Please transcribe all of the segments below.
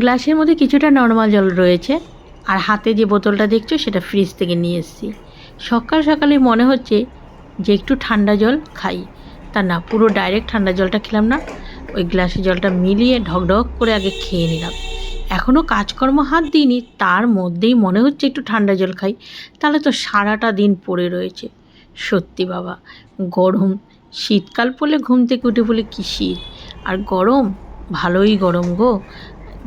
গ্লাসের মধ্যে কিছুটা নর্মাল জল রয়েছে, আর হাতে যে বোতলটা দেখছ সেটা ফ্রিজ থেকে নিয়ে এসেছি। সকাল সকালে মনে হচ্ছে যে একটু ঠান্ডা জল খাই। তা না, পুরো ডাইরেক্ট ঠান্ডা জলটা খেলাম না। ওই গ্লাসে জলটা মিলিয়ে ঢকঢক করে আগে খেয়ে নিলাম। এখনও কাজকর্ম হাত দিইনি, তার মধ্যেই মনে হচ্ছে একটু ঠান্ডা জল খাই। তাহলে তো সারাটা দিন পড়ে রয়েছে। সত্যি বাবা, গরম। শীতকাল পড়লে ঘুম থেকে উঠে বলে কী শীত? আর গরম? ভালোই গরম গো।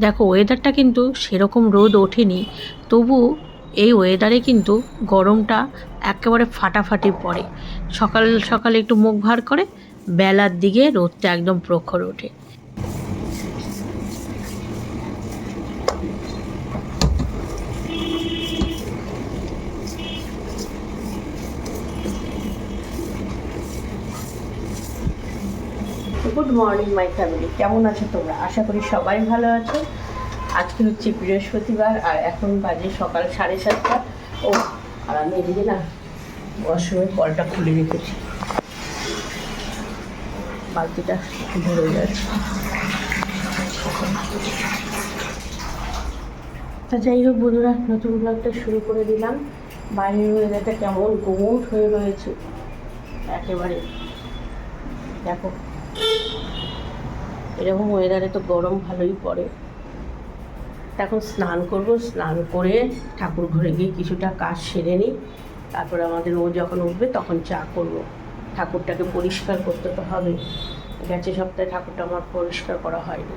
দেখো ওয়েদারটা কিন্তু সেরকম রোদ ওঠেনি, তবু এই ওয়েদারে কিন্তু গরমটা একেবারে ফাটাফাটি পড়ে। সকাল সকালে একটু মুখ ভার করে, বেলার দিকে রোদটা একদম প্রখর ওঠে। গুড মর্নিং মাই ফ্যামিলি কেমন আছো তোমরা? আশা করি সবাই ভালো আছো। আজকে হচ্ছে বৃহস্পতিবার, আর এখন বাজে সকাল সাড়ে সাতটা। ও, আর আমি এদিকে না ওয়াশরুমের কলটা খুলে রেখেছি। বালতিটা ধরে যাচ্ছে। তা যাই হোক বন্ধুরা, নতুন ব্লগটা শুরু করে দিলাম। বাইরের ওয়েদারটা কেমন গোমট হয়ে রয়েছে। একেবারে দেখো এরকম ওয়েদারে তো গরম ভালোই পড়ে। এখন স্নান করব, স্নান করে ঠাকুর ঘরে গিয়ে কিছুটা কাজ সেরে নিই। তারপরে আমাদের ও যখন উঠবে তখন চা করব। ঠাকুরটাকে পরিষ্কার করতে তো হবে। গেছে সপ্তাহে ঠাকুরটা আমার পরিষ্কার করা হয়নি।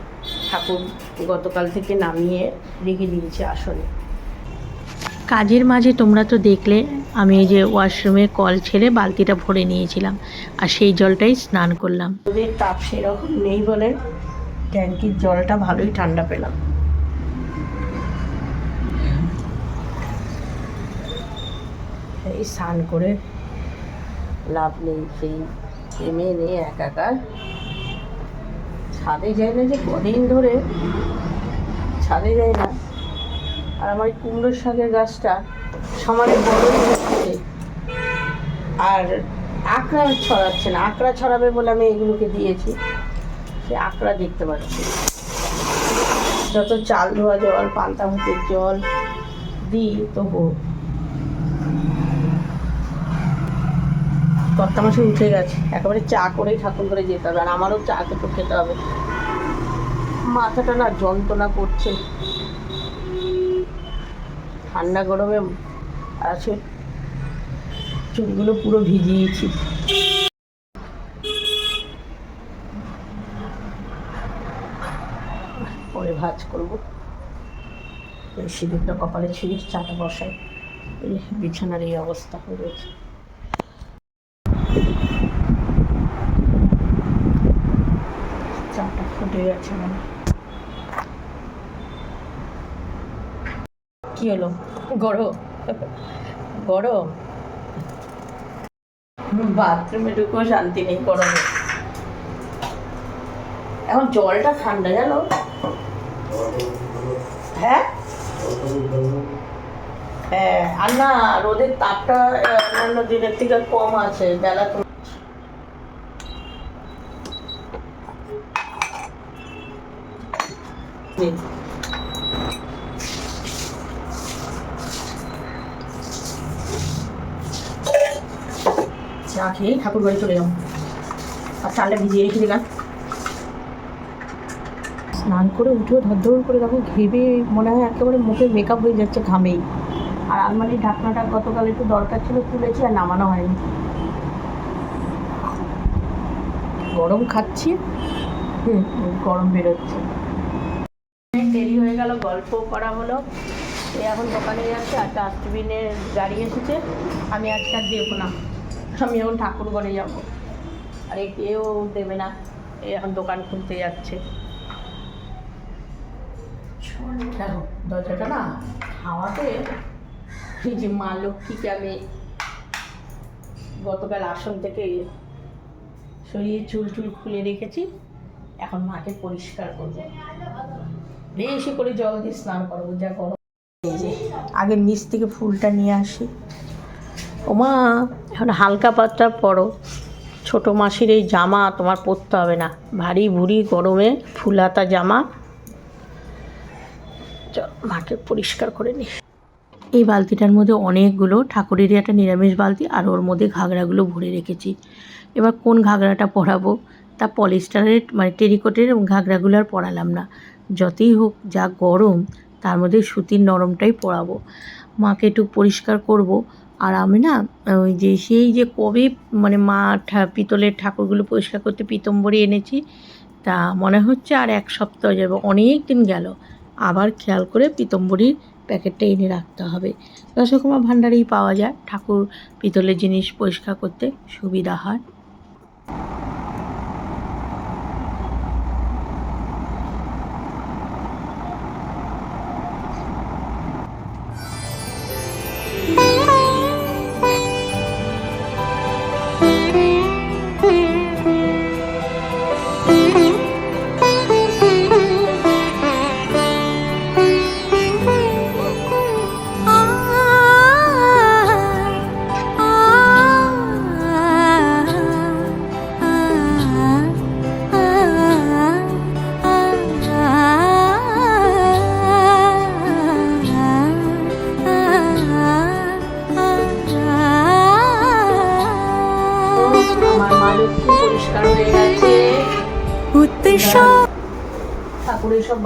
ঠাকুর গতকাল থেকে নামিয়ে রেখে দিয়েছে আসনে। কাজের মাঝে তোমরা তো দেখলে আমি এই যে ওয়াশরুমে কল ছেড়ে বালতিটা ভরে নিয়েছিলাম আর সেই জলটাই স্নান করলাম। ওদের তাপ সেরকম নেই বলে ট্যাঙ্কির জলটা ভালোই ঠান্ডা পেলাম। এই স্নান করে লাভ নেই, সেই এমে নিয়ে একাকার। ছাদে যায় না যে কদিন ধরে? ছাদে যায় না। আর আমার কুমড়োর শাকের গাছটা সমানে বড়ই হচ্ছে আর আঁকড়া ছড়াচ্ছে না। আঁকড়া ছড়াবে বলে আমি এগুলোকে দিয়েছি। সে আঁকড়া দেখতে পাচ্ছি। যত চাল ধোয়া জল, পান্তা ভাতের জল দিই তবু কর্তা মাসে উঠে গেছে। একেবারে চা করেই ঠাকুর করে যেতে হবে। আর আমারও চা তো খেতে হবে। মাথাটা না যন্ত্রণা করছে। ঠান্ডা গরমে আছে। চুলগুলো পুরো ভিজিয়েছি। পরে ভাজ করব। সিঁদুরটা কপালে ছিঁড়ে চাটা বসাই বিছানার এই অবস্থা হয়ে রয়েছে। চাটা ফুটে গেছে মানে কি হলো? গরম? গরম? বাথরুমে ঢুকেও শান্তি নেই গরমে। এখন জলটা ঠান্ডা, জানো? হ্যাঁ? হ্যাঁ আর না, রোদের তাপটা অন্যান্য দিনের থেকে কম আছে, বেলা তো নে। খেয়ে ঠাকুর বাড়ি চলে যাব। আর চালটা ভিজিয়ে রেখে দিলাম। স্নান করে উঠেও ধর করে দেখো ঘেবে মনে হয় একেবারে মুখে মেকআপ হয়ে যাচ্ছে ঘামেই। আর আলমারির ঢাকনাটা গতকাল একটু দরকার ছিল তুলেছি আর নামানো হয়নি। গরম খাচ্ছি। হুম, গরম বেরোচ্ছে। অনেক দেরি হয়ে গেল, গল্প করা হলো। এখন দোকানে যাচ্ছে আর ডাস্টবিনের গাড়ি এসেছে। আমি আজকে আর দেবো না। আমি এখন ঠাকুর ঘরে যাব। আর কেউ দেবে না এই এখন দোকান খুলতে যাচ্ছে। দেখো দরজাটা না হাওয়াতে এই যে মা লক্ষ্মীকে আমি গতকাল আসন থেকে সরিয়ে চুল টুল খুলে রেখেছি এখন মাকে পরিষ্কার করব। বেশি করে জল দিয়ে স্নান করব যা যে আগে নিচ থেকে ফুলটা নিয়ে আসি। ওমা, এখন হালকা পাতটা পরো। ছোটো মাসির এই জামা তোমার পরতে হবে না। ভারী ভুরি গরমে ফুল হাতা জামা মাকে পরিষ্কার করে নি এই বালতিটার মধ্যে অনেকগুলো ঠাকুরেরই একটা নিরামিষ বালতি আর ওর মধ্যে ঘাগরাগুলো ভরে রেখেছি। এবার কোন ঘাগরাটা পরাবো? তা পলিস্টারের মানে টেরিকটের ঘাগরাগুলো আর পরালাম না। যতই হোক, যা গরম, তার মধ্যে সুতির নরমটাই পরাবো। মাকে একটু পরিষ্কার করব। আর আমি না, ওই যে সেই যে কবে মানে মা পিতলের ঠাকুরগুলো পরিষ্কার করতে পিতম্বরে এনেছি, তা মনে হচ্ছে আর এক সপ্তাহ যাবে, অনেক দিন গেল। আবার খেয়াল করে পিতম্বরীর প্যাকেটটা এনে রাখতে হবে। দশকর্মা ভাণ্ডারেই পাওয়া যায়। ঠাকুর, পিতলের জিনিস পরিষ্কার করতে সুবিধা হয়।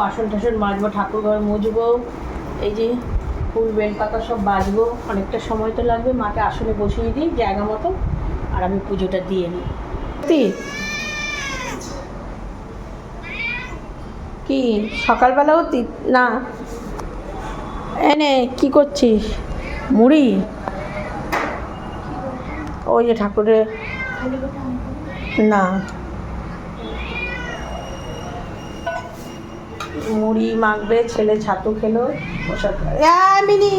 বাসন টাসন মাজবো, ঠাকুর ঘর মুছবো এই যে ফুল বেলপাতা সব বাজবো, অনেকটা সময় তো লাগবে, মাকে আসলে বসিয়ে দিই জায়গা মতো, আর আমি পুজোটা দিয়ে নিই? কি সকালবেলাও না। এনে কি করছিস? মুড়ি? ওই যে ঠাকুরের না। মুড়ি মাখবে ছেলে ছাতু খেলো হ্যাঁ মিনি।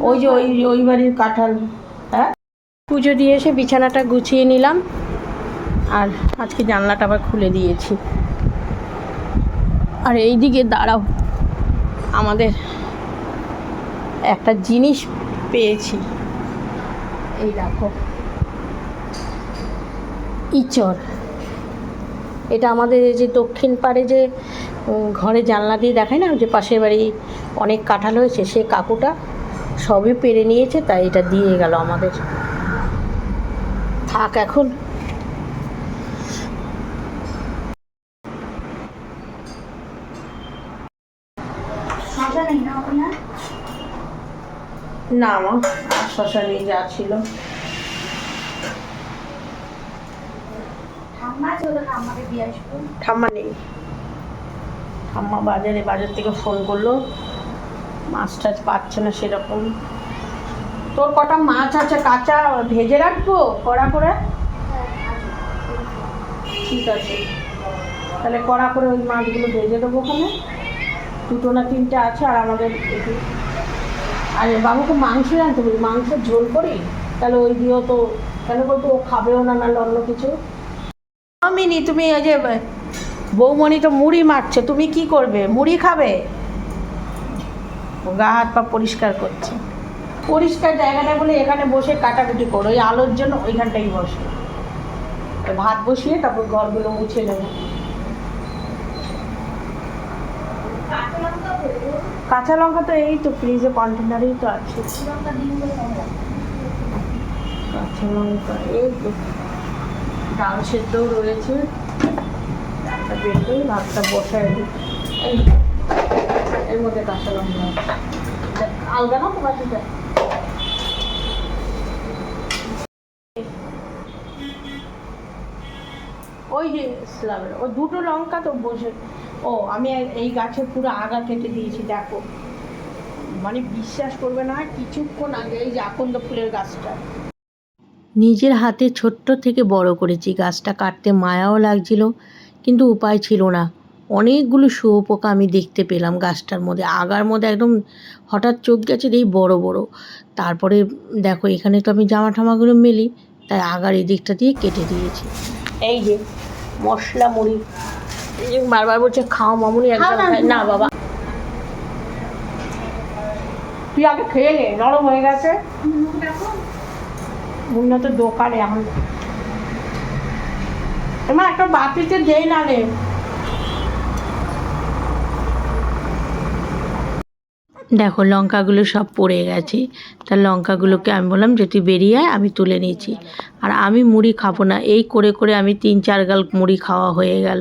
ওই যে ওই ওই বাড়ির কাঁঠাল হ্যাঁ? পুজো দিয়ে এসে বিছানাটা গুছিয়ে নিলাম। আর আজকে জানলাটা আবার খুলে দিয়েছি। আর এই দিকে দাঁড়াও। আমাদের একটা জিনিস পেয়েছি। এই দেখো। ইচড়। এটা আমাদের এই যে দক্ষিণ পাড়ে যে ঘরে জানলা দিয়ে দেখায় না যে পাশের বাড়ি অনেক কাঁঠাল হয়েছে সে কাকুটা সবই পেরে নিয়েছে তাই এটা দিয়ে গেল আমাদের। থাক এখন। না মা শশা নিয়ে যা ছিল। ঠাম্মা চলো না আমাকে দিয়ে আসব। ঠাম্মা নেই। ঠাম্মা বাজারে বাজার থেকে ফোন করল। মাছ টাছ পাচ্ছে না সেরকম। তোর কটা মাছ আছে কাঁচা ভেজে রাখব কড়া করে? ঠিক আছে। তাহলে কড়া করে ওই মাছগুলো ভেজে দেবো ওখানে। দুটো না তিনটে আছে আর আমাদের আর বাবুকে মাংস আনতে বলি মাংস ঝোল করি? তাহলে ওই দিয়েও তো কেন বলতো ও খাবেও না নাহলে অন্য কিছু। মিনি, তুমি ওই যে বৌমণি তো মুড়ি মারছে তুমি কি করবে? মুড়ি খাবে? গা হাত পা পরিষ্কার করছে। পরিষ্কার জায়গাটা বলে এখানে বসে কাটাকুটি করো, ওই আলোর জন্য ওইখানটাই বসে। ভাত বসিয়ে তারপর ঘরগুলো মুছে নেবে। কাঁচা লঙ্কা তো এই তো, ফ্রিজে কন্টেনারেই তো আছে। কাঁচা লঙ্কা, এই তো। ডাল সেদ্ধও রয়েছে। বের করে ভাতটা বসায় দিই এর মধ্যে কাঁচা লঙ্কা। আলগা না তো বাটিটা ওই যে স্ল্যাবের ও দুটো লঙ্কা তো বসে। ও, আমি এই গাছের পুরো আগা কেটে দিয়েছি, দেখো। মানে বিশ্বাস করবে না, কিছুক্ষণ আগে এই যে আকন্দ ফুলের গাছটা। নিজের হাতে ছোট্ট থেকে বড় করেছি, গাছটা কাটতে মায়াও লাগছিল। কিন্তু উপায় ছিল না। অনেকগুলো শুয়োপোকা আমি দেখতে পেলাম গাছটার মধ্যে। আগার মধ্যে একদম হঠাৎ চোখ গেছে এই বড় বড়। তারপরে দেখো এখানে তো আমি জামা ঠামাগুলো মেলি তাই আগার এই দিকটা দিয়ে কেটে দিয়েছি। এই যে মশলা মুড়ি। এই যে বারবার বলছে খাও মামুনি একদম না। বাবা। তুই আগে খেয়ে নে নরম হয়ে গেছে। দেখো। মুন্না তো দোকানে এখন। এমা একটা বাটিতে দেই না রে দেখো লঙ্কাগুলো সব পড়ে গেছে। তা লঙ্কাগুলোকে আমি বললাম যে তুই বেরিয়ে আয় আমি তুলে নিয়েছি আর আমি মুড়ি খাব না। এই করে করে আমি তিন চার গাল মুড়ি খাওয়া হয়ে গেল।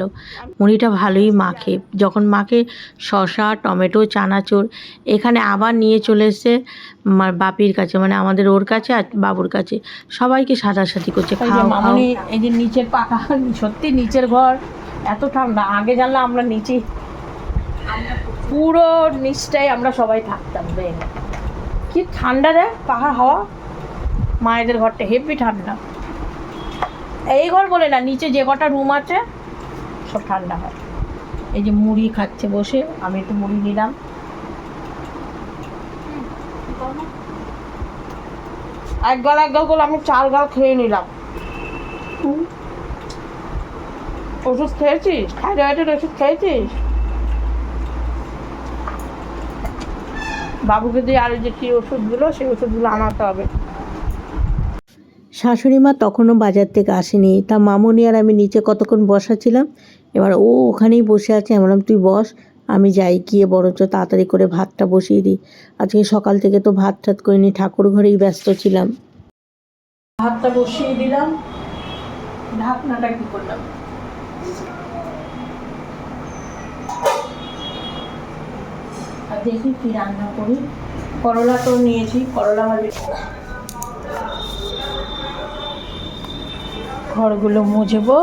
মুড়িটা ভালোই মাখে। যখন মাখে শসা টমেটো চানাচুর এখানে আবার নিয়ে চলে এসে আমার বাপির কাছে মানে আমাদের ওর কাছে আর বাবুর কাছে। সবাইকে সাদাসাদি করছে এই যে খাও খাও। এই যে নিচের পাকা সত্যি নিচের ঘর এত ঠান্ডা। আগে জানলে আমরা নিচে পুরো নিচটাই আমরা সবাই থাকতাম দেখ কি ঠান্ডা রে পাহাড় হাওয়া? মায়েদের ঘরটা হেভি ঠান্ডা। এই ঘর বলে না নিচে যে কটা রুম আছে সব ঠান্ডা হয়। এই যে মুড়ি খাচ্ছে বসে আমি একটু মুড়ি নিলাম। এক গাল এক গাল করে আমি চার গাল খেয়ে নিলাম। ওষুধ খেয়েছিস? থাইরয়েডের ওষুধ খেয়েছিস? বাবুকে দিয়ে আর যে কি ওষুধগুলো সেই ওষুধগুলো আনাতে হবে। শাশুড়ি মা তখনও বাজার থেকে আসেনি। তা মামনি আর আমি নিচে কতক্ষণ বসা ছিলাম এবার ও ওখানেই বসে আছে। আমি বললাম তুই বস আমি যাই। গিয়ে বরঞ্চ তাড়াতাড়ি করে ভাতটা বসিয়ে দিই। আজকে সকাল থেকে তো ভাত ঠাত করিনি ঠাকুর ঘরেই ব্যস্ত ছিলাম। ভাতটা বসিয়ে দিলাম। ঢাকনাটা কি করলাম? দেখি কি রান্না করি? করলা তো নিয়েছি, করলা ভাজি। ঘরগুলো মুছবো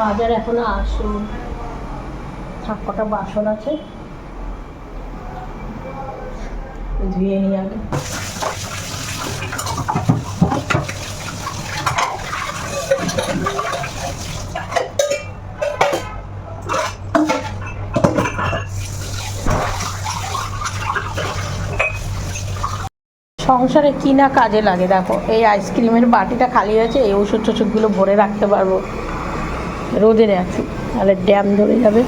বাজার এখনও আসুন থাক, কটা বাসন আছে? ধুয়ে নিয়ে আগে। সংসারে কি না কাজে লাগে, দেখো। এই আইসক্রিমের বাটিটা খালি আছে এই ওষুধ টষুধগুলো ভরে রাখতে পারব। রোদে রাখি তাহলে ড্যাম ধরে যাবে।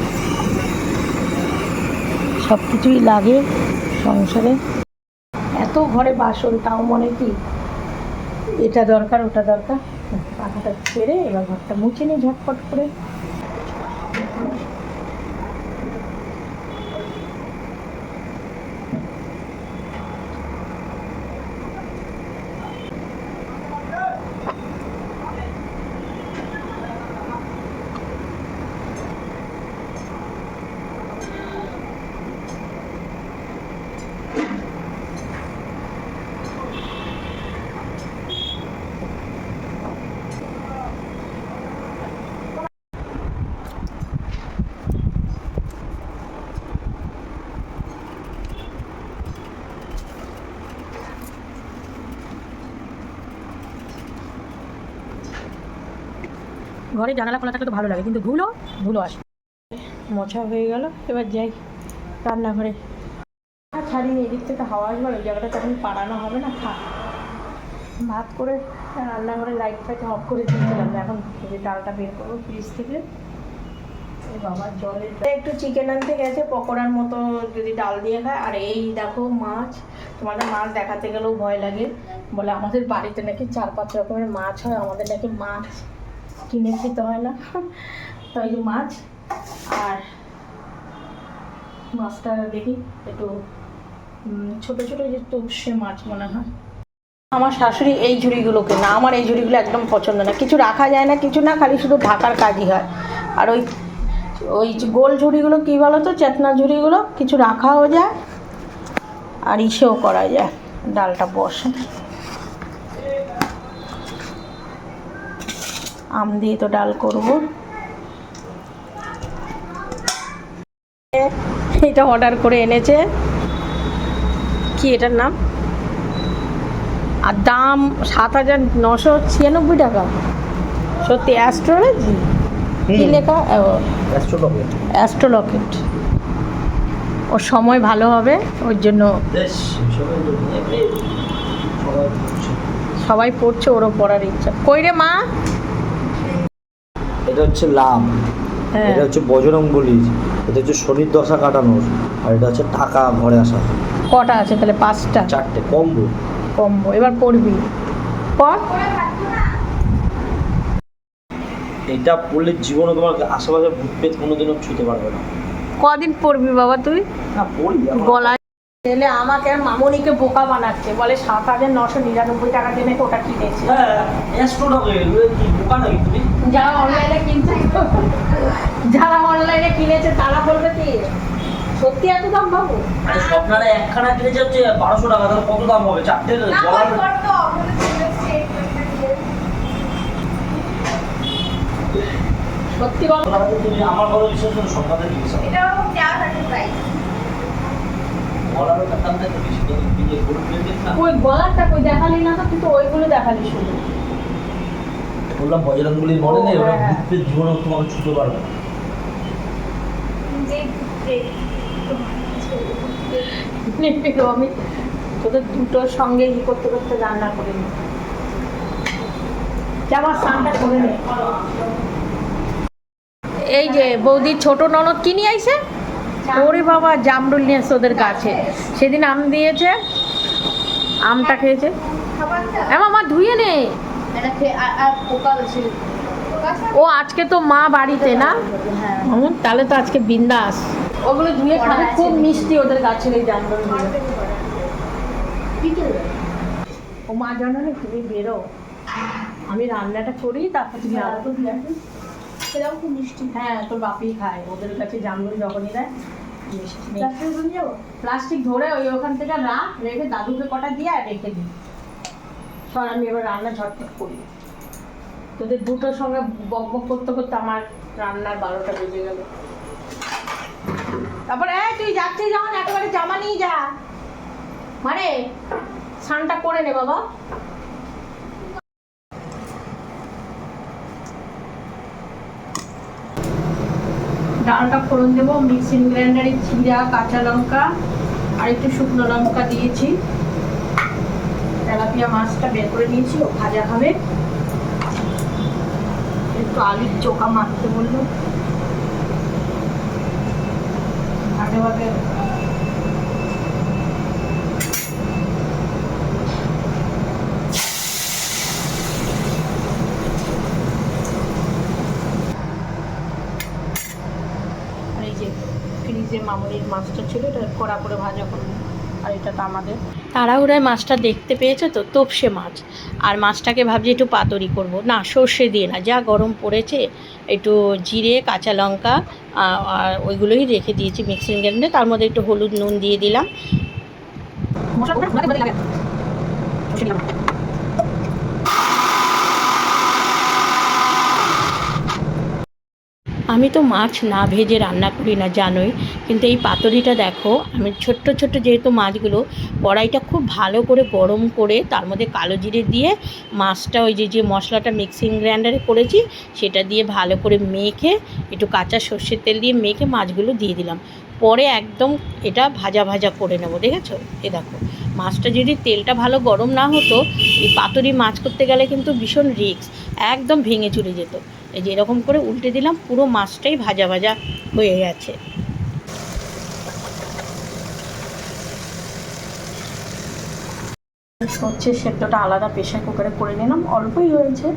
সব কিছুই লাগে সংসারে। এত ঘরে বাসন, তাও মনে কি? এটা দরকার, ওটা দরকার। ছেড়ে এবার ঘরটা মুছে নিয়ে ঝটপট করে ঘরে জানালা খোলা থাকলে তো ভালো লাগে, কিন্তু ধুলো ধুলো আসে। মোছা হয়ে গেল, এবার যাই রান্নাঘরে। ছাড়িনি, এদিক থেকে হাওয়া আসবে, ওই জায়গাটা তখন পাড়ানো হবে না, থাক। ভাত করে রান্নাঘরে লাইট ফাইট অফ করে দিয়েছিলাম, এখন যে ডালটা বের করব ফ্রিজ থেকে। এই বাবা, জলের একটু চিকেন আনতে গেছে, পকোড়ার মতো যদি ডাল দিয়ে খায়। আর এই দেখো মাছ, তোমাদের মাছ দেখাতে গেলেও ভয় লাগে। বলে আমাদের বাড়িতে নাকি চার পাঁচ রকমের মাছ হয়, আমাদের নাকি মাছ কিনে খেতে হয় না। তো এই যে মাছ আর মাছটা দেখি, একটু ছোট ছোট যে তোপসে মাছ মনে হয়। আমার শাশুড়ি এই ঝুড়িগুলোকে না, আমার এই ঝুড়িগুলো একদম পছন্দ না। কিছু রাখা যায় না, কিছু না, খালি শুধু ঢাকার কাজই হয়। আর ওই ওই গোল ঝুড়িগুলো কী বলো তো চেতনা ঝুড়িগুলো, কিছু রাখাও যায় আর ইসেও করা যায়, ডালটা বসে। আম দিয়ে তো ডাল করব। এটা অর্ডার করে এনেছে। কি এটার নাম? আর দাম সাত হাজার নশো ছিয়ানব্বই টাকা। সত্যি অ্যাস্ট্রোলজি কি লেখা? অ্যাস্ট্রোলকেট ওর সময় ভালো হবে ওর জন্য সবাই পড়ছে ওরও পড়ার ইচ্ছা। কই রে মা? এটা হচ্ছে লাম। হ্যাঁ। এটা হচ্ছে বজরং বলি। এটা হচ্ছে শনির দশা কাটানোর। আর এটা হচ্ছে টাকা ঘরে আসা কটা আছে তাহলে? পাঁচটা? চারটে। কম্বো। কম্বো। এবার পড়বি। পর এটা পড়লে জীবনে তোমার আশেপাশে ভূত পেত কোনোদিনও ছুতে পারবে না। কদিন পড়বি বাবা তুই? না পড়ি। গলায় ছেলে আমাকে আর মামনিকে বোকা বানাচ্ছে। বলে সাত হাজার নশো নিরানব্বই টাকা দিয়ে নাকি ওটা কিনেছে। হ্যাঁ বোকা নাকি তুমি? যারা অনলাইনে কিনছে যারা অনলাইনে কিনেছে তারা বলবে কি সত্যি এত দাম পাবো? আরে স্বপ্নারা একখানা কিনেছে হচ্ছে বারোশো টাকা তাহলে কত দাম হবে? চারটে সত্যি বল। আমার বিশ্বাস করো স্বপ্নাদের জিনিস এটা ওরকম চার হাজার প্রাইস গলার দামটা একটু বেশি তুমি গরু কিনে দিন ওই গলারটা কই দেখালি না তো তুই তো ওইগুলো দেখালি শুধু। বললাম বজরঙ্গলি মনে নেই ওরা হ্যাঁ। ভূতের জীবনে তোমাকে ছুতে পারবে না। আমি তোদের দুটোর সঙ্গে ই করতে করতে রান্না করে নি আমার স্নানটা করে নে। এই যে বৌদির ছোট ননদ কি নিয়ে আইছে? ওরে বাবা জামরুল নিয়ে ওদের গাছে সেদিন আম দিয়েছে আমটা খেয়েছে। খাবারটা এমা মা ধুয়ে নে। ও আজকে তো মা বাড়িতে না? হ্যাঁ। তাহলে তো আজকে বিন্দাস। ওগুলো ধুয়ে খাবে খুব মিষ্টি ওদের গাছের এই ও মা জানো না তুমি বেরো। আমি রান্নাটা করি তারপর তুমি আর আসো। দিয়ে আসুন। সেটাও খুব মিষ্টি। হ্যাঁ তোর বাপি খায় ওদের কাছে জামরুল যখনই দেয়। মিষ্টি প্লাস্টিক ধরে ওই ওখান থেকে রাখ রেখে দাদুকে কটা দিয়ে আর রেখে দিই। সর আমি এবার রান্না ঝটপট করি। তোদের দুটোর সঙ্গে বক বক করতে করতে আমার রান্নার বারোটা বেজে গেল। তারপরে, এই, তুই যাচ্ছিস যখন একেবারে জামা নিয়ে যা। মানে স্নানটা করে নে বাবা। ডালটা ফোড়ন দেবো, মিক্সিং গ্রাইন্ডারে জিরা, কাঁচা লঙ্কা, আর একটু শুকনো লঙ্কা দিয়েছি। তেলাপিয়া মাছটা বের করে নিয়েছি, ও ভাজা খাবে। একটু আলুর চোখা মারতে বলল। ভাগে ভাগে। ফ্রিজে মামুনির মাছটা ছিল, এটা কড়া করে ভাজা করব, আর এটা তো আমাদের তাড়াহুড়ায় মাছটা দেখতে পেয়েছে তো? তোপসে মাছ। আর মাছটাকে ভাবছি একটু পাতরি করব। না, সর্ষে দিয়ে না, যা গরম পড়েছে, একটু জিরে, কাঁচা লঙ্কা আর ওইগুলোই রেখে দিয়েছি মিক্সিং গ্রাইন্ডারে। তার মধ্যে একটু হলুদ নুন দিয়ে দিলাম। আমি তো মাছ না ভেজে রান্না করি না, জানোই। কিন্তু এই পাতুরিটা দেখো, আমি ছোট্ট ছোট্ট যেহেতু মাছগুলো, কড়াইটা খুব ভালো করে গরম করে তার মধ্যে কালো জিরে দিয়ে মাছটা ওই যে যে মশলাটা মিক্সিং গ্রাইন্ডারে করেছি, সেটা দিয়ে ভালো করে মেখে, একটু কাঁচা সর্ষের তেল দিয়ে মেখে মাছগুলো দিয়ে দিলাম। পরে একদম এটা ভাজা ভাজা করে নেব, দেখেছ? এ দেখো, মাছটা যদি তেলটা ভালো গরম না হতো, এই পাতুরি মাছ করতে গেলে কিন্তু ভীষণ রিস্ক, একদম ভেঙে চুরে যেত। এই যে এরকম করে উল্টে দিলাম, পুরো মাছটাই ভাজা ভাজা হয়ে গেছে। হচ্ছে সেদ্ধটা আলাদা প্রেশার কুকারে করে নিলাম, অল্পই হয়েছে।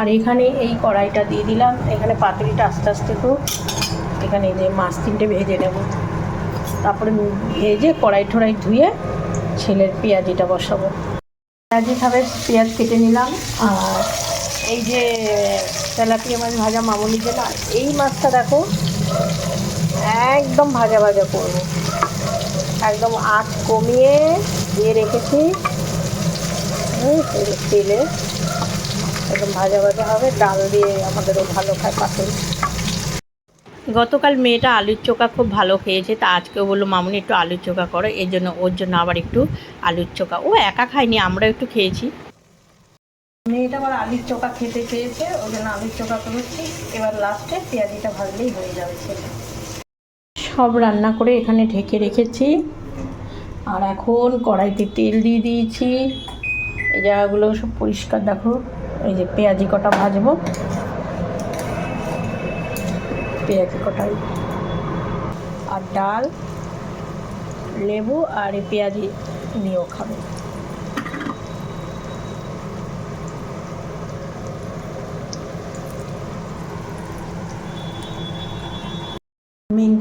আর এখানে এই কড়াইটা দিয়ে দিলাম, এখানে পাতুরিটা আস্তে আস্তে তো এখানে যে মাছ তিনটে ভেজে নেব। তারপরে ভেজে কড়াই ঠড়াই ধুয়ে ছেলের পেঁয়াজিটা বসাবো। পেঁয়াজি খাবে, পেঁয়াজ কেটে নিলাম। আর এই যে তেলাপিয়া মাছ ভাজা মামুনি যে না এই মাছটা দেখো, একদম ভাজা ভাজা করব। একদম আঁচ কমিয়ে দিয়ে রেখেছি। তেলে- একদম ভাজা ভাজা হবে, ডাল দিয়ে আমাদেরও ভালো খায় পাশে গতকাল মেয়েটা আলুর চোখা খুব ভালো খেয়েছে, তা আজকেও বলল, মামুনি, একটু আলুর চোখা করো। এর জন্য ওর জন্য আবার একটু আলুর চোখা। ও একা খায়নি, আমরাও একটু খেয়েছি। মেয়েটা আবার আলুর চোখা খেতে চেয়েছে, ওই জন্য আলুর চোখা করেছি। এবার লাস্টে পেঁয়াজিটা ভাজলেই হয়ে যাবে সব রান্না করে এখানে ঢেকে রেখেছি। আর এখন কড়াইতে তেল দিয়ে দিয়েছি। এই জায়গাগুলো সব পরিষ্কার, দেখো, এই যে পেঁয়াজি কটা ভাজবো। পেঁয়াজি কটাই আর ডাল, লেবু আর এই পেঁয়াজি নিয়েও খাবে।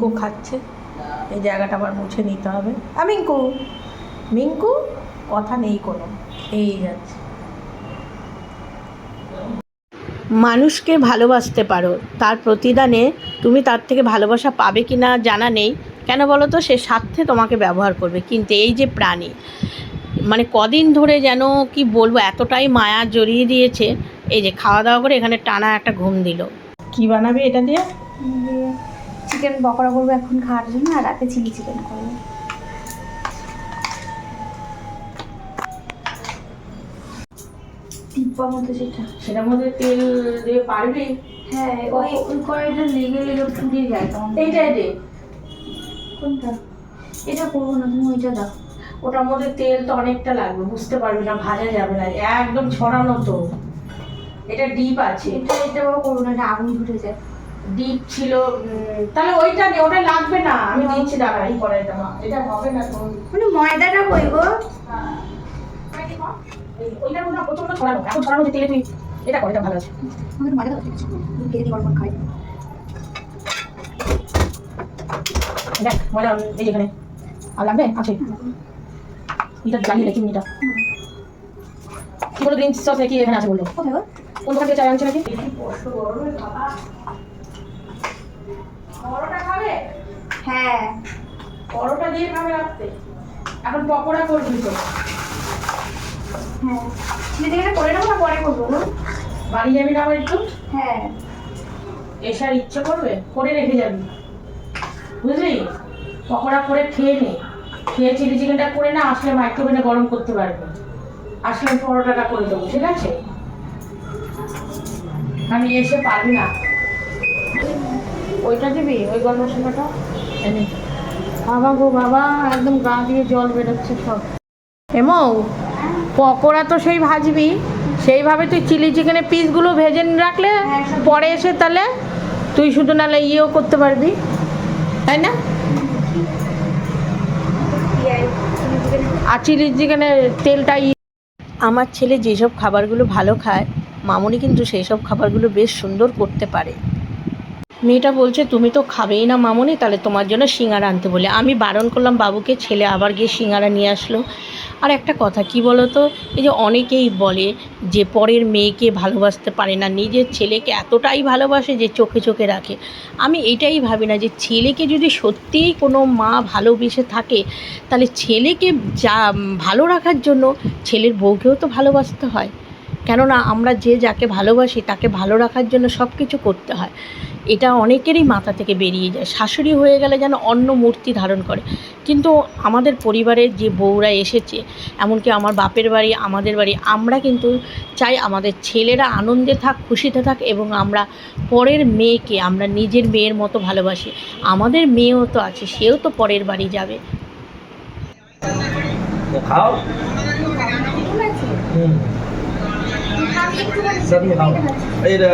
মিঙ্কু খাচ্ছে। এই জায়গাটা আবার মুছে নিতে হবে। আ মিঙ্কু। মিঙ্কু কথা নেই কোনো। এই যাচ্ছে। মানুষকে ভালোবাসতে পারো। তার প্রতিদানে তুমি তার থেকে ভালোবাসা পাবে কি না জানা নেই। কেন বলো তো? সে স্বার্থে তোমাকে ব্যবহার করবে। কিন্তু এই যে প্রাণী মানে কদিন ধরে যেন কি বলব এতটাই মায়া জড়িয়ে দিয়েছে। এই যে খাওয়া দাওয়া করে এখানে টানা একটা ঘুম দিল। কি বানাবে এটা দিয়ে? চিকেন পকোড়া করব এখন খাওয়ার জন্য আর রাতে চিলি চিকেন করব। টিপ্পা মতো যেটা সেটার মধ্যে তেল দিয়ে পারবি? হ্যাঁ ওই ওই কড়াইটা লেগে লেগে পুড়ে যায় তখন। এইটা এটে কোনটা? এটা করব না তুমি ওইটা দাও। ওটার মধ্যে তেল তো অনেকটা লাগবে বুঝতে পারবি না ভাজা যাবে না একদম ছড়ানো তো। এটা ডিপ আছে। এটা এটা করব না এটা আগুন ধরে যায়। ডিপ ছিল তাহলে ওইটা নে ওটা লাগবে না আমি দিচ্ছি দাঁড়া এই কড়াইটা এটা হবে না তো মানে ময়দাটা কই গো ওইটা মনে হয় প্রচণ্ড ছড়ানো এখন ছড়ানো যে তেলে তুই এটা কর এটা ভালো আছে আমাদের ময়দা দাও দিই গরম খাই দেখ মজা এই যেখানে আর লাগবে আছে এটা জ্বালিয়ে রেখে এটা কি বলো গ্রিন সস এখানে আছে বলল কোন দোকান থেকে চাই আনছে নাকি পরোটা খাবে? হ্যাঁ। পরোটা দিয়ে খাবে রাখতে এখন পকোড়া করবি তো। হ্যাঁ। চিলি চিকেনটা করে নেব না পরে করব বাড়ি যাবি না আবার একটু? হ্যাঁ। এসার ইচ্ছে করবে? করে রেখে যাবি। বুঝলি? পকোড়া করে খেয়ে নে। খেয়ে চিলি চিকেনটা করে না আসলে মাইক্রোওভেনে গরম করতে পারবে। আসলে পরোটাটা করে দেবো ঠিক আছে? আমি এসে পারবি না। ওইটা দিবি? ওই মশলাটা এনে। বাবা গো বাবা একদম গা দিয়ে জল বেরোচ্ছে সব। এমো পকোড়া তো সেই ভাজবি। সেইভাবে তুই চিলি চিকেনের পিসগুলো ভেজে রাখলে হ্যাঁ, পরে এসে তাহলে তুই শুধু নাহলে ইয়েও করতে পারবি। তাই না? আর চিলি চিকেনের তেলটা আমার ছেলে যেসব খাবারগুলো ভালো খায় মামনি কিন্তু সেই সব খাবারগুলো বেশ সুন্দর করতে পারে। মেয়েটা বলছে, তুমি তো খাবেই না মামনি, তাহলে তোমার জন্য সিঙ্গারা আনতে বলে। আমি বারণ করলাম, বাবুকে ছেলে আবার গিয়ে সিঙ্গারা নিয়ে আসলো। আর একটা কথা, কি বলো তো এই যে অনেকেই বলে যে পরের মেয়েকে ভালোবাসতে পারে না, নিজের ছেলেকে এতটাই ভালোবাসে যে চোখে চোখে রাখে। আমি এটাই ভাবি না যে ছেলেকে যদি সত্যিই কোনো মা ভালোবেসে থাকে, তাহলে ছেলেকে যা ভালো রাখার জন্য ছেলের বউকেও তো ভালোবাসতে হয়। কেননা আমরা যে যাকে ভালোবাসি তাকে ভালো রাখার জন্য সব কিছু করতে হয়। এটা অনেকেরই মাথা থেকে বেরিয়ে যায়। শাশুড়ি হয়ে গেলে যেন অন্য মূর্তি ধারণ করে। কিন্তু আমাদের পরিবারের যে বউরা এসেছে এমনকি আমার বাপের বাড়ি আমাদের বাড়ি আমরা কিন্তু চাই আমাদের ছেলেরা আনন্দে থাক খুশিতে থাক এবং আমরা পরের মেয়েকে আমরা নিজের মেয়ের মতো ভালোবাসি। আমাদের মেয়েও তো আছে সেও তো পরের বাড়ি যাবে। খাও। হুম।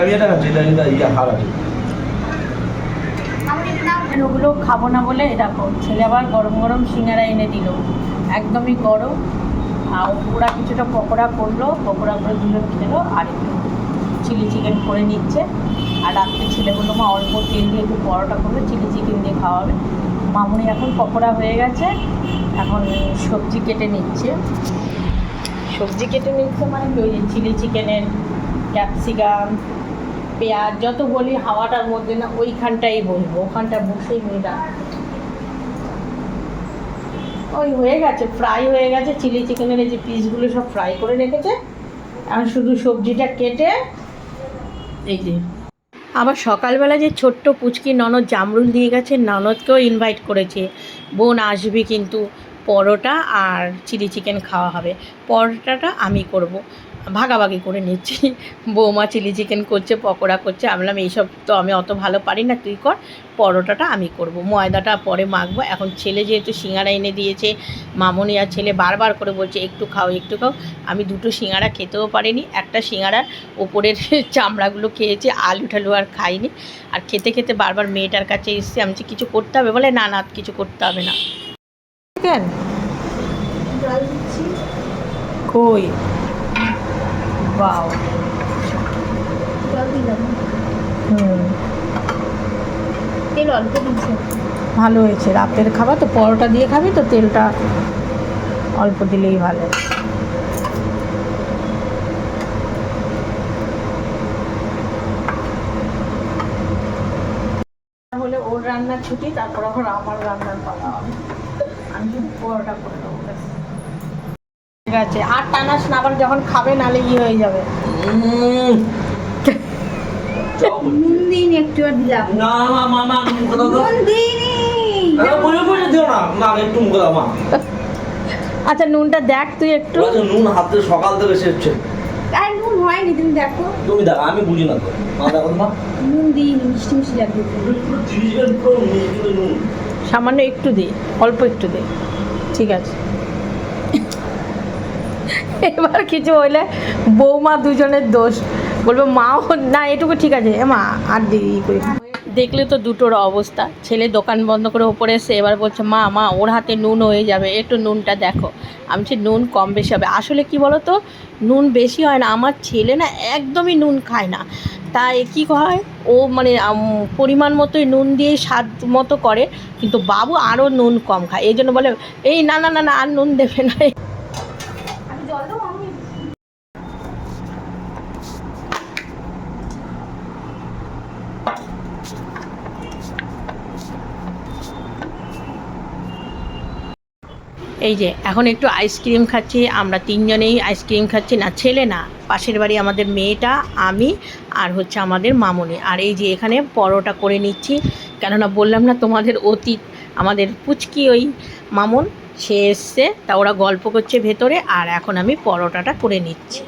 আমি এটা খাচ্ছি এটা এটা ইয়া খাওয়া আছে এটা ওগুলো খাব না বলে দেখো ছেলে আবার গরম গরম সিঙ্গারা এনে দিল। একদমই গরম। আর ওরা কিছুটা পকোড়া করল, পকোড়া করে দুজন খেলো, আর একটু চিলি চিকেন করে নিচ্ছে। আর রাত্রে ছেলে বলল মা অল্প তেল দিয়ে একটু পরোটা করবে, চিলি চিকেন দিয়ে খাওয়াবে। মামুনি এখন পকোড়া হয়ে গেছে, এখন সবজি কেটে নিচ্ছে। সবজি কেটে নিচ্ছে মানে কি ওই চিলি চিকেনের ক্যাপসিকাম, পেঁয়াজ, যত বলি হাওয়াটার মধ্যে না ওইখানটাই বলব, ওখানটা বসেই মেয়েরা ওই হয়ে গেছে ফ্রাই হয়ে গেছে, চিলি চিকেনের এই যে পিসগুলো সব ফ্রাই করে রেখেছে। এখন শুধু সবজিটা কেটে এই যে। আবার সকালবেলা যে ছোট্ট পুচকি ননদ জামরুল দিয়ে গেছে, ননদকেও ইনভাইট করেছে। বোন আসবি কিন্তু পরোটা আর চিলি চিকেন খাওয়া হবে। পরোটাটা আমি করব। ভাগাভাগি করে নিচ্ছি। বৌমা চিলি চিকেন করছে, পকোড়া করছে। আমি বললাম, এইসব তো আমি অত ভালো পারি না, তুই কর। পরোটাটা আমি করব। ময়দাটা পরে মাখবো। এখন ছেলে যেহেতু সিঙ্গারা এনে দিয়েছে, মামনি আর ছেলে বারবার করে বলছে, একটু খাও একটু খাও। আমি দুটো সিঙ্গারা খেতেও পারিনি। একটা সিঙ্গারার ওপরের চামড়াগুলো খেয়েছে, আলু ঠালু আর খাইনি। আর খেতে খেতে বারবার মেয়েটার কাছে এসছে। আমি কিছু করতে হবে? বলে, না না, কিছু করতে হবে না। কেন? কই? বাও তেল অল্প ভালো হয়েছে। রাতের খাবার তো পরোটা দিয়ে খাবি তো তেলটা অল্প দিলেই ভালো। হলে ওর রান্নার ছুটি তারপর আবার আমার রান্নার পালা হবে। পরোটা করে দেবো ঠিক আছে আর টানাস না আবার যখন খাবে নালে ই হয়ে যাবে। নুন দিইনি একটু আর দিলাম। না মা মা মা মুখে দাও তো। নুন দিইনি বলে বলে দিও না। না একটু মুখে দাও মা। আচ্ছা নুনটা দেখ তুই একটু। নুন হাতে সকাল থেকে আর নুন হয়নি তুমি দেখো। তুমি দেখো আমি বুঝি না তো। মা দেখো মা। নুন দিইনি মিষ্টি মিষ্টি লাগবে। পুরো তিরিশ পুরো মিষ্টি নুন। সামান্য একটু দে অল্প একটু দে ঠিক আছে। এবার কিছু হইলে বৌমা দুজনের দোষ। বলব মাও না, এটুকু ঠিক আছে। এ মা, আর দেরি করি। দেখলে তো দুটোর অবস্থা। ছেলে দোকান বন্ধ করে ওপরে এসে এবার বলছে, মা মা, ওর হাতে নুন হয়ে যাবে, একটু নুনটা দেখো। আমি বলছি, নুন কম বেশি হবে। আসলে কি বলো তো নুন বেশি হয় না। আমার ছেলে না একদমই নুন খায় না। তাই কি হয়, ও মানে পরিমাণ মতোই নুন দিয়ে স্বাদ মতো করে, কিন্তু বাবু আরও নুন কম খায়। এই জন্য বলে, এই না না না না, আর নুন দেবে না। এই যে, এখন একটু আইসক্রিম খাচ্ছি, আমরা তিনজনেই আইসক্রিম খাচ্ছি। না, ছেলে না, পাশের বাড়ি আমাদের মেয়েটা, আমি আর হচ্ছে আমাদের মামনি। আর এই যে, এখানে পরোটা করে নিচ্ছি, কেননা বললাম না তোমাদের অতীত, আমাদের পুচকি ওই মামন, সে এসছে, তা ওরা গল্প করছে ভেতরে, আর এখন আমি পরোটাটা করে নিচ্ছি।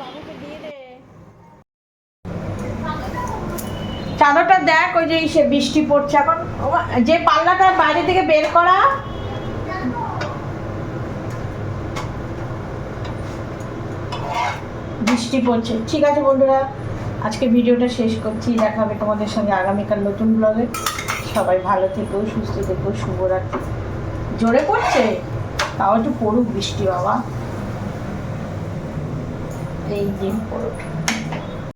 চাদরটা দেখ, ওই যে সে বৃষ্টি পড়ছে এখন। যে পাল্লাটা বাইরে থেকে বের করা বৃষ্টি পড়ছে। ঠিক আছে বন্ধুরা, আজকে ভিডিওটা শেষ করছি। দেখা হবে তোমাদের সঙ্গে আগামীকাল নতুন ব্লগে সবাই ভালো থেকো, সুস্থ থেকো শুভরাত্রি জোরে পড়ছে? তাও একটু পড়ুক বৃষ্টি, বাবা। এই দিন পড়ুক।